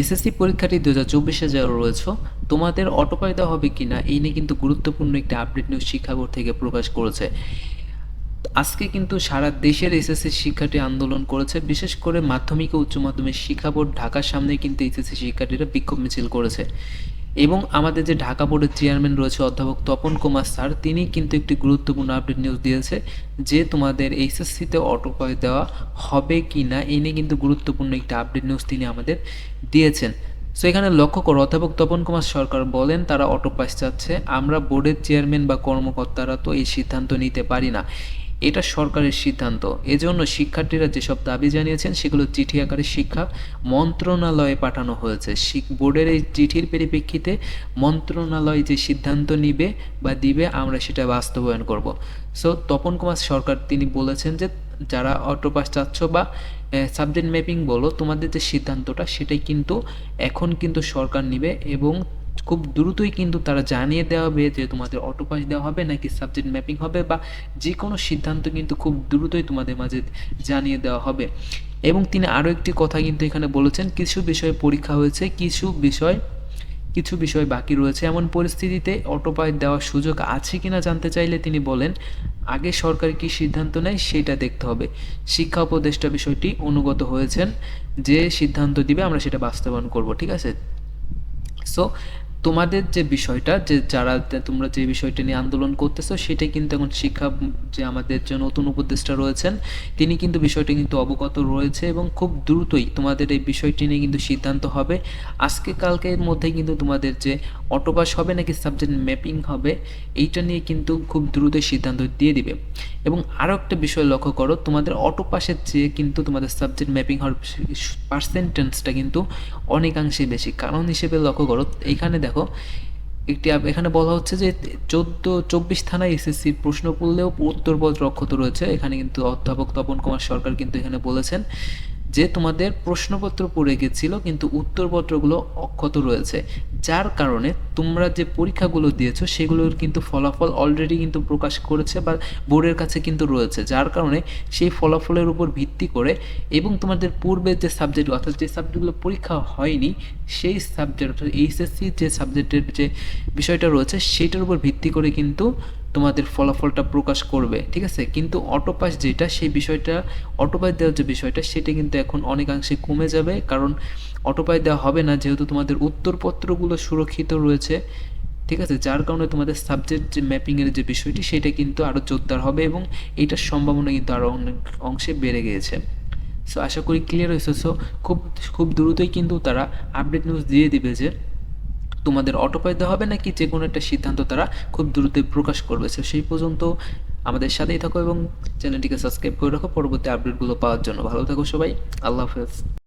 SSC পরীক্ষাটি দু হাজার চব্বিশে যারা রয়েছে, তোমাদের অটোপাই দেওয়া হবে কি না এই নিয়ে কিন্তু গুরুত্বপূর্ণ একটি আপডেট নিউজ শিক্ষা বোর্ড থেকে প্রকাশ করেছে। আজকে কিন্তু সারা দেশের এসএসসি শিক্ষার্থী আন্দোলন করেছে, বিশেষ করে মাধ্যমিক ও উচ্চ মাধ্যমিক শিক্ষা বোর্ড ঢাকার সামনে কিন্তু এসএসসি শিক্ষার্থীরা বিক্ষোভ মিছিল করেছে। এবং আমাদের যে ঢাকা বোর্ডের চেয়ারম্যান রয়েছে অধ্যাপক তপন কুমার স্যার, তিনি কিন্তু একটি গুরুত্বপূর্ণ আপডেট নিউজ দিয়েছে যে তোমাদের এইচএসসিতে অটোপয় দেওয়া হবে কি না এই নিয়ে কিন্তু গুরুত্বপূর্ণ একটি আপডেট নিউজ তিনি আমাদের দিয়েছেন। সো এখানে লক্ষ্য করো, অধ্যাপক তপন কুমার সরকার বলেন, তারা অটো পাস চাচ্ছে। আমরা বোর্ডের চেয়ারম্যান বা কর্মকর্তারা তো এই সিদ্ধান্ত নিতে পারি না। এটা সরকারের সিদ্ধান্ত। এজন্য শিক্ষার্থীরা যেসব দাবি জানিয়েছেন, সেগুলো চিঠি আকারে শিক্ষা মন্ত্রণালয়ে পাঠানো হয়েছে। বোর্ডের এই চিঠির পরিপ্রেক্ষিতে মন্ত্রণালয় যে সিদ্ধান্ত নিবে বা দিবে, আমরা সেটা বাস্তবায়ন করব। সো তপন কুমার সরকার, তিনি বলেছেন যে, যারা অটোপাস চাচ্ছ বা সাবজেক্ট ম্যাপিং বলো, তোমাদের যে সিদ্ধান্তটা, সেটাই কিন্তু এখন কিন্তু সরকার নিবে এবং খুব দ্রুতই কিন্তু তারা জানিয়ে দেওয়া হবে যে তোমাদের অটোপাস দেওয়া হবে নাকি সাবজেক্ট ম্যাপিং হবে বা যে কোনো সিদ্ধান্ত কিন্তু খুব দ্রুতই তোমাদের মাঝে জানিয়ে দেওয়া হবে। এবং তিনি আরও একটি কথা কিন্তু এখানে বলেছেন, কিছু বিষয়ে পরীক্ষা হয়েছে, কিছু বিষয় কিছু বিষয় বাকি রয়েছে। এমন পরিস্থিতিতে অটোপাই দেওয়ার সুযোগ আছে কিনা জানতে চাইলে তিনি বলেন, আগে সরকার কি সিদ্ধান্ত নেয় সেটা দেখতে হবে। শিক্ষা উপদেষ্টা বিষয়টি অনুগত হয়েছেন যে সিদ্ধান্ত দিবে, আমরা সেটা বাস্তবায়ন করব, ঠিক আছে? সো তোমাদের যে বিষয়টা, যে যারা তোমরা যে বিষয়টা নিয়ে আন্দোলন করতেছো সেটাই কিন্তু এখন শিক্ষা, যে আমাদের যে নতুন উপদেষ্টা রয়েছেন, তিনি কিন্তু বিষয়টি কিন্তু অবগত রয়েছে এবং খুব দ্রুতই তোমাদের এই বিষয়টি নিয়ে কিন্তু সিদ্ধান্ত হবে। আজকে কালকের মধ্যে কিন্তু তোমাদের যে অটোপাস হবে নাকি সাবজেক্ট ম্যাপিং হবে, এইটা নিয়ে কিন্তু খুব দ্রুতই সিদ্ধান্ত দিয়ে দিবে। এবং আরও একটা বিষয় লক্ষ্য করো, তোমাদের অটোপাসের চেয়ে কিন্তু তোমাদের সাবজেক্ট ম্যাপিং হওয়ার পার্সেন্টেন্সটা কিন্তু অনেকাংশে বেশি। কারণ হিসেবে লক্ষ্য করো এখানে দেখো, একটি এখানে বলা হচ্ছে যে চোদ্দ, চব্বিশ থানায় এসএসসির প্রশ্ন পড়লেও উত্তরপত্র রক্ষত রয়েছে। এখানে কিন্তু অধ্যাপক তপন কুমার সরকার কিন্তু এখানে বলেছেন। যে তোমাদের প্রশ্নপত্র পড়ে গেছিল, কিন্তু উত্তরপত্রগুলো অক্ষত রয়েছে। যার কারণে তোমরা যে পরীক্ষাগুলো দিয়েছ, সেগুলোর কিন্তু ফলাফল অলরেডি কিন্তু প্রকাশ করেছে বা বোর্ডের কাছে কিন্তু রয়েছে। যার কারণে সেই ফলাফলের উপর ভিত্তি করে এবং তোমাদের পূর্বে যে সাবজেক্ট অর্থাৎ যে সাবজেক্টগুলো পরীক্ষা হয়নি, সেই সাবজেক্ট অর্থাৎ এইচএসসি যে সাবজেক্টের যে বিষয়টা রয়েছে সেটার উপর ভিত্তি করে কিন্তু তোমাদের ফলাফলটা প্রকাশ করবে, ঠিক আছে? কিন্তু অটোপাস যেটা, সেই বিষয়টা অটোপাস দেওয়ার যে বিষয়টা, সেটা কিন্তু এখন অনেকাংশে কমে যাবে। কারণ অটোপাই দেওয়া হবে না, যেহেতু তোমাদের উত্তরপত্রগুলো সুরক্ষিত রয়েছে, ঠিক আছে? যার কারণে তোমাদের সাবজেক্ট যে ম্যাপিংয়ের যে বিষয়টি, সেটা কিন্তু আরও জোরদার হবে এবং এইটার সম্ভাবনা কিন্তু আরও অনেক অংশে বেড়ে গিয়েছে। সো আশা করি ক্লিয়ার হয়েছে। সো খুব খুব দ্রুতই কিন্তু তারা আপডেট নিউজ দিয়ে দিবে যে তোমাদের অটোপাই দেওয়া হবে নাকি যে কোনো একটা সিদ্ধান্ত তারা খুব দ্রুতই প্রকাশ করবে। সেই পর্যন্ত আমাদের সাথেই থাকো এবং চ্যানেলটিকে সাবস্ক্রাইব করে রাখো। পরবর্তী আপডেটগুলো পাওয়ার জন্য ভালো থাকো সবাই। আল্লাহ হাফেজ।